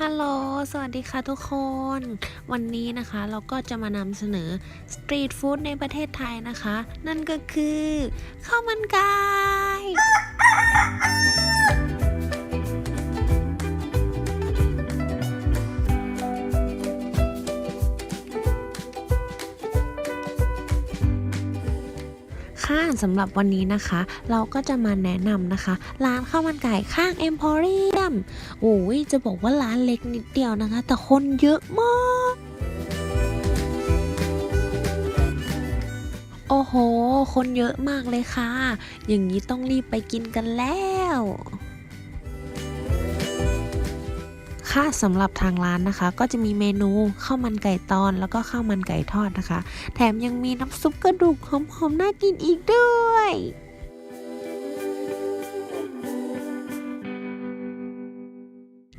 ฮัลโหล สวัสดีค่ะทุกคน วันนี้นะคะเราก็จะมานำเสนอสตรีทฟู้ดในประเทศไทยนะคะ นั่นก็คือข้าวมันไก่ ค่ะสำหรับวันนี้นะคะ เราก็จะมาแนะนำนะคะ ร้านข้าวมันไก่ข้างเอ็มพอรียมโอ้ยจะบอกว่าร้านเล็กนิดเดียวนะคะ แต่คนเยอะมากโอ้โห คนเยอะมากเลยค่ะ อย่างนี้ต้องรีบไปกินกันแล้ว ค่ะสำหรับทางร้านนะคะ ก็จะมีเมนูข้าวมันไก่ตอนแล้วก็ข้าวมันไก่ทอดนะคะ แถมยังมีน้ำซุปกระดูกหอมๆน่ากินอีกด้วย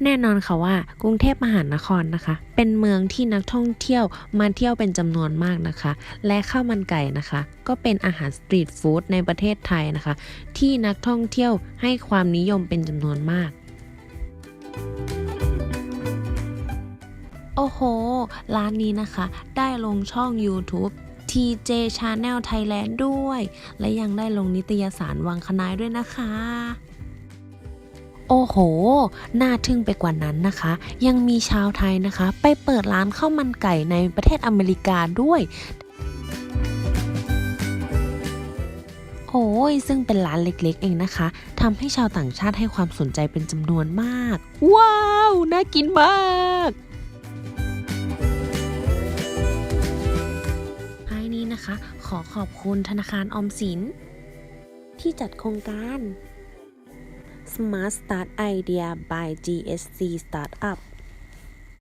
แน่นอนค่ะว่ากรุงเทพมหานครนะคะ เป็นเมืองที่นักท่องเที่ยวมาเที่ยวเป็นจำนวนมากนะคะ และข้าวมันไก่นะคะ ก็เป็นอาหารสตรีทฟู้ดในประเทศไทยนะคะ ที่นักท่องเที่ยวให้ความนิยมเป็นจำนวนมาก โอ้โห ร้านนี้นะคะ ได้ลงช่อง YouTube TJ Channel Thailand ด้วย และยังได้ลงนิตยสารวังคณายด้วยนะคะ โอ้โห น่าทึ่งไปกว่านั้นนะคะ ยังมีชาวไทยนะคะ ไปเปิดร้านข้าวมันไก่ในประเทศอเมริกาด้วยโอ้ยซึ่งเป็นร้านเล็กๆ เองนะคะทำให้ชาวต่างชาติให้ความสนใจเป็นจำนวนมาก ว้าว น่ากินมาก นะคะ ขอขอบคุณธนาคารออมสิน ที่จัดโครงการ Smart Start Idea by GSC Startup